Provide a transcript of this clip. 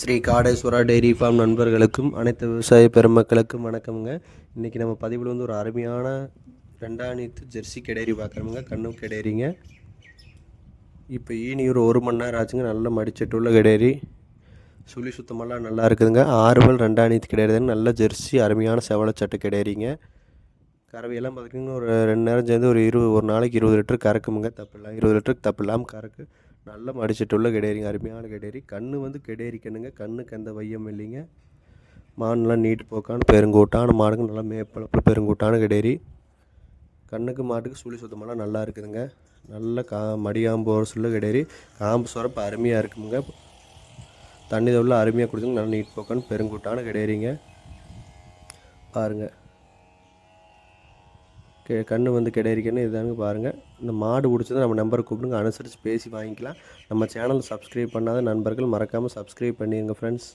Sri Kadeswara dairy farm நண்பர்களுக்கும் அனைத்து விவசாய பெருமக்களுக்கும் வணக்கமுங்க. இன்றைக்கி நம்ம பதிவில் வந்து ஒரு அருமையான ரெண்டாணித்து ஜெர்சி கெடேரி பார்க்குறோமுங்க கண்ணும் கெடேரிங்க. இப்போ ஈனி ஒரு ஒரு மணி நேரம் ஆச்சுங்க. நல்ல மடிச்சட்டுள்ள கெடேரி. சுழி சுத்தமெல்லாம் நல்லா இருக்குதுங்க. ஆறு பல் ரெண்டாணித்து கிடையாது நல்ல ஜெர்சி அருமையான செவலச்சட்டு கிடையாதுங்க கறவையெல்லாம் பார்த்திங்கன்னா ஒரு ரெண்டு நேரம் சேர்ந்து ஒரு இருபது ஒரு நாளைக்கு இருபது லிட்டர் கறக்குமுங்க. தப்பு இல்லாமல் இருபது லிட்டருக்கு தப்பு இல்லாமல் கறக்கு. நல்ல மடிச்சிட்டுள்ள கெடேரிங்க அருமையான கெடேரி. கண்ணு வந்து கெடேரி கண்ணுங்க கண்ணுக்கு எந்த வையம் இல்லைங்க. மான்லாம் நீட்டு போக்கான பெருங்கூட்டான மாடுங்க. நல்லா மேப்பளப்பு பெருங்கூட்டான கெடேரி. கண்ணுக்கு மாட்டுக்கு சுழி சுத்தமெல்லாம் நல்லா இருக்குதுங்க. நல்ல கா மடியாம்பு ஒரு சொல்ல கெடேரி. காம்பு சுரப்பு அருமையாக இருக்குமுங்க. தண்ணி தவிர அருமையாக கொடுத்துங்க நல்லா நீட் போக்கான பெருங்கூட்டான கெடேரிங்க. பாருங்கள் கே கண்ணு வந்து கிடையிருக்கேன்னு இதாங்க பாருங்கள் இந்த மாடு பிடிச்சதை நம்ம நம்பரை கூப்பிடுங்க. அனுசரித்து பேசி வாங்கிக்கலாம். நம்ம சேனல் சப்ஸ்கிரைப் பண்ணாத நண்பர்கள் மறக்காமல் சப்ஸ்கிரைப் பண்ணிடுங்க ஃப்ரெண்ட்ஸ்